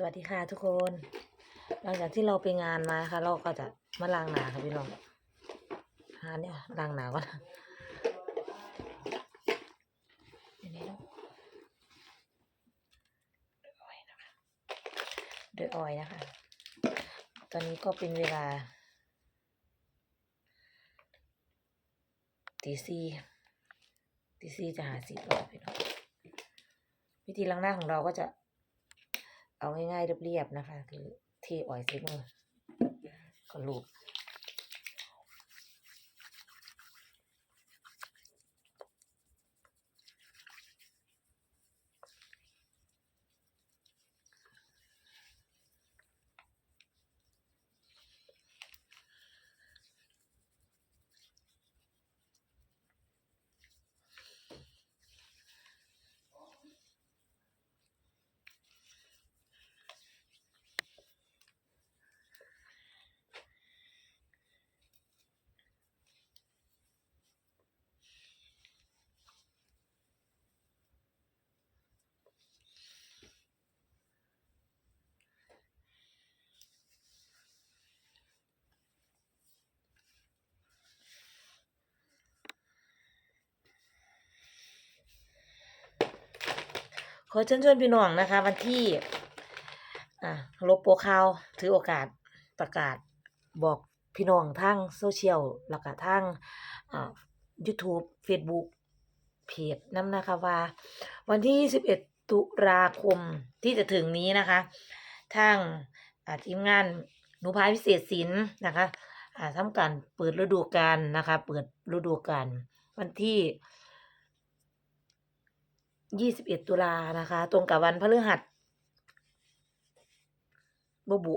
สวัสดีค่ะทุกคน หลังจากที่เราไปงานมานะคะเราก็จะมาล้างหนาค่ะพี่น้องหาเนี่ยล้างหนาก่อนเดือดออยนะคะ ตอนนี้ก็เป็นเวลาตีสี่ตีสี่จะหาสิบแล้วพี่น้องวิธีล้างหน้าของเราก็จะ เอาง่ายๆเรียบๆนะคะ คือเทออยล์ใส่มือก็ลูบ ขอเชิญชวนพี่น้องนะคะ วันที่อ่าลบโปรข่าวถือโอกาสประกาศบอกพี่น้องทางโซเชียลแล้วก็ทางอ่า YouTube Facebook เพจน้ำนะคะว่า วันที่ 21 ตุลาคมที่จะถึงนี้นะคะทางทีมงานหนูพายพิเศษศิลป์นะคะทำการเปิดฤดูกาลนะคะ เปิดฤดูกาลวันที่ 21ตุลานะคะ ตรงกับวันพฤหัสบบุ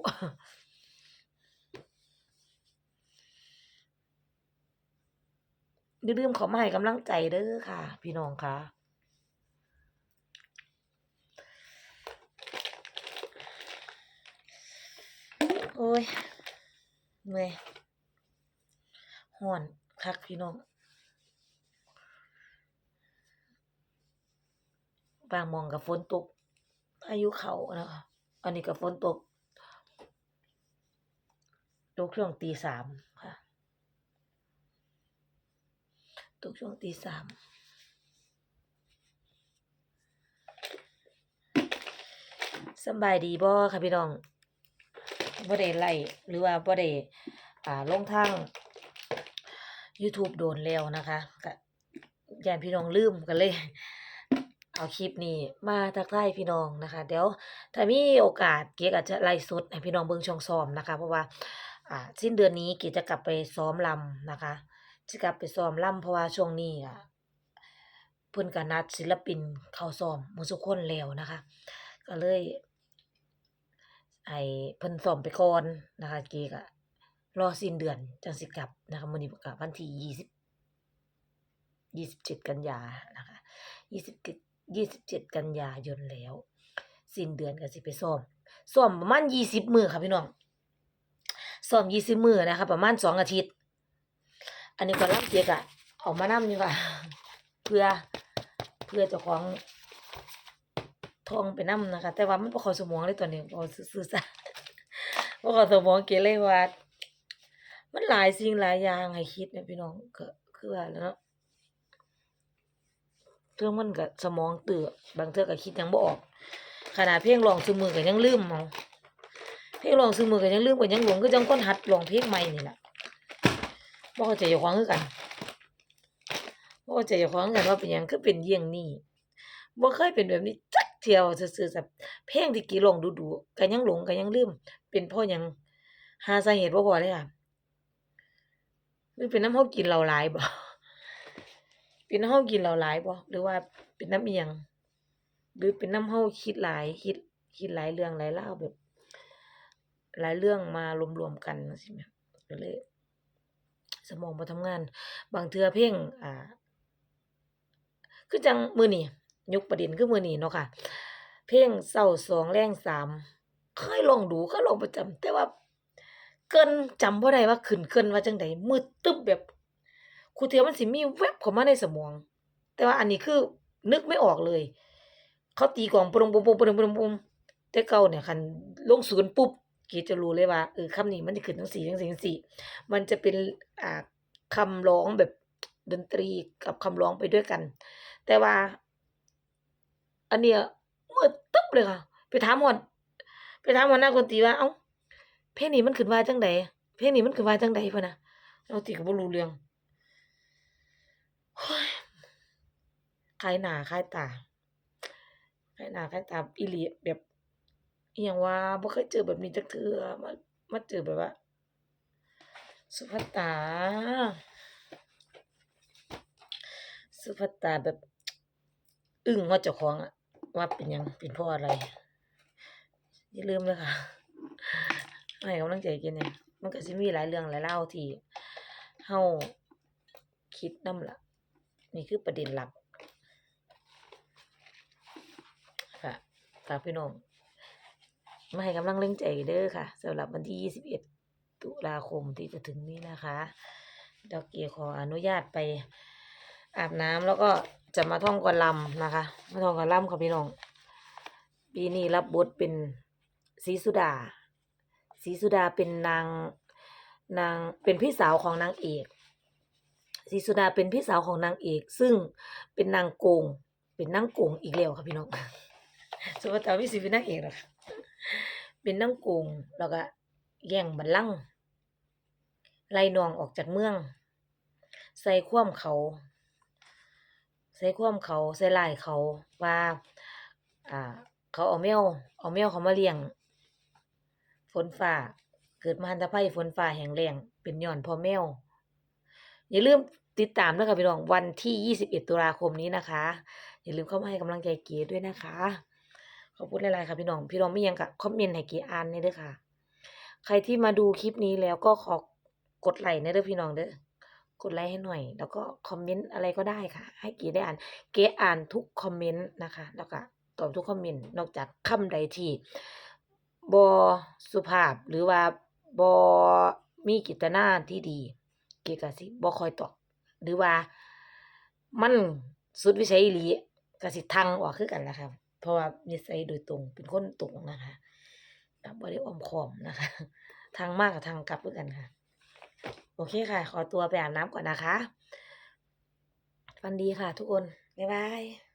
อย่าลืมเขอมาให้กำลังใจเด้อค่ะ พี่น้องค่ะโอ้ยเมื่อยห่อนคักพี่น้อง บางมองกับฝนตกพายุเขานะคะอันนี้กับฝนตกตกช่วงตีสามค่ะตกช่วงตีสามสบายดีบ่ค่ะพี่น้องบ่ได้ไล่หรือว่าบ่ได้อ่าลงทาง YouTube โดนแล้วนะคะก็ยานพี่น้องลืมกันเลย เอาคลิปนี้มาทักทายพี่น้องนะคะ เดี๋ยวถ้ามีโอกาสเกียกอาจจะไล่สดให้พี่น้องเบิ่งช่องซ้อมนะคะ เพราะว่าอ่าสิ้นเดือนนี้เกียจะกลับไปซ้อมลำนะคะจะกลับไปซ้อมลำเพราะว่าช่วงนี้อะเพิ่นก็นัดศิลปินเข้าซ้อมมดทุกคนแล้วนะคะ ก็เลยให้เพิ่นซ้อมไปก่อนนะคะ เกียก็รอสิ้นเดือนจังสิกลับนะคะมื้อนี้ก็วันที่ยี่สิบยี่สิบเจ็ดกันยานะคะยี่สิบ ยี่สิบเจ็ดกันยายนแล้ว สิ้นเดือนก็สิไปซ้อมซ้อมประมาณยี่สิบมื้อค่ะพี่น้องซ้อมยี่สิบมื้อนะคะ ประมาณสองอาทิตย์ อันนี้ก็รับเกียกอะเอามานำอยู่ค่ะ เพื่อเพื่อเจ้าของทองไปนํนะคะ แต่ว่ามันบ่เข้าสมองเลยตอนนี้บ่ซื่อๆซะบ่เข้าสมองเกียเลยว่ามันหลายสิ่งหลายอย่างให้คิดนะพี่น้องก็คือว่าแล้วเนาะ เรื่อมันก็สมองเตื่อบางเทื่อก็คิดยังบ่ออก ขนาดเพลงร้องซุมือก็ยังลืมเอาเพลงร้องซุมือก็ยังลืมก็ยังหลงคือจังคนหัดร้องเพลงใหม่นี่ล่ะบ่เข้าใจเจ้าของคือกันบ่เข้าใจเจ้าของกันว่าเป็นหยังคือเป็นเยี่ยงนี้บ่เคยเป็นแบบนี้จักเที่ยวซื่อๆแบบเพลงที่กี่ร้องดูๆก็ยังหลงก็ยังลืม เป็นเพราะหยังหาสาเหตุบ่พอเลยค่ะหรือเป็นน้ำเฮากินเหล้าหลายบ่ เป็นน้ำเฮากินเหล้าหลายบ่หรือว่าเป็นน้ำอิหยังหรือเป็นน้ำเฮาคิดหลายคิดคิดหลายเรื่องหลายราวแบบ หลายเรื่องมารวมๆกันจังซี่แหมก็เลย สมองบ่ทำงาน บางเทื่อเพลงอ่า คือจังมื้อนี้ยกประเด็นคือมื้อนี้เนาะค่ะ เพลงเช้าสองแลงสามเคยร้องดูเคยร้องประจำแต่ว่า เกินจำบ่ได้ว่าขึ้นเกินว่าจังใดมืดตึ๊บแบบ คูเทื่อมันสิมีแวบเข้ามาในสมอง แต่ว่าอันนี้คือนึกไม่ออกเลย เขาตีกลองปรงปงปงปงปงปงแต่เก่าเนี่ยคันลงศูนย์ปุ๊บเกจะรู้เลยว่าเออคำนี้มันจะขึ้นจังซี่จังซี่จังซี่มันจะเป็นอ่าคำร้องแบบดนตรีกับคำร้องไปด้วยกัน แต่ว่า อันเนี้ยมืดตึ๊บเลยค่ะ ไปถามหัวไปถามหัวหน้าดนตีว่า เอ้าเพลงนี้มันขึ้นว่าจังใดเพลงนี้มันขึ้นว่าจังใดพุ่นนะเราติก็บ่รู้เรื่อง คลายหนาคลายตาคลายหนาคลายตาอีหลีแบบอิหยังว่าบ่เคยเจอแบบนี้จักเทื่อมามาเจอแบบว่า สุภัตตา สุภัตตาแบบ อึ้งว่าเจ้าของอะว่าเป็นยังเป็นพราะอะไร อย่าลืมเลยค่ะให้กำลังใจกันเนี่ย มันก็สิมีหลายเรื่องหลายเล่าที่เฮาคิดนำล่ะ นี่คือประเด็นหลักค่ะฝากพี่น้องมาให้กำลังแรงใจเด้อค่ะสำหรับวันที่ 21 ตุลาคมที่จะถึงนี้นะคะดอกเกียขออนุญาตไปอาบน้ำแล้วก็จะมาท่องกลำนะคะ มาท่องกลำค่ะพี่น้อง ปีนี้รับบทเป็นศรีสุดาศรีสุดาเป็นนางนางเป็นพี่สาวของนางเอก ศรีสุดาเป็นพี่สาวของนางเอก ซึ่งเป็นนางโกง เป็นนางโกงอีกแล้วค่ะพี่น้องสมมติว่าวิสิเป็นนางเอกหรอะเป็นนางโกงแล้วก็แย่งบัลลังก์ไล่นองออกจากเมือง ใส่ควมเขา ใส่ควมเขาใส่ลายเขาว่าอ่า เขาเอาแมวเอาแมวเขามาเลี้ยง ฝนฟ้า เกิดมหันตภัยฝนฟ้าแห้งแล้งเป็นย้อนพ่อแมว อย่าลืมติดตามด้วยค่ะพี่น้องวันที่ 21 ตุลาคมนี้นะคะ อย่าลืมเข้ามาให้กำลังใจเก๋ด้วยนะคะ ขอบคุณหลายๆค่ะพี่น้อง พี่น้องไม่ยังกะคอมเมนต์ให้เก๋อ่านนี่ด้อค่ะ ใครที่มาดูคลิปนี้แล้วก็ขอกดไลค์นะเด้อพี่น้องเด้อกดไลค์ให้หน่อย แล้วก็คอมเมนต์อะไรก็ได้ค่ะ ให้เก๋ได้อ่าน เก๋อ่านทุกคอมเมนต์นะคะ แล้วก็ตอบทุกคอมเมนต์นอกจากคำใดที่บสุภาพหรือว่าบมีกิตนาที่ดี เก๋ก็สิบ่ค่อยตอบหรือว่ามันสุดวิสัยหลีก็สิทังออกคือกันละค่ะเพราะว่านิสัยโดยตรงเป็นคนตรงนะคะกับ่ได้อมคอมนะคะ ทางมากกับทางกลับคือกันค่ะ โอเคค่ะ ขอตัวไปอาบน้ำก่อนนะคะฟันดีค่ะทุกคน บ๊ายบาย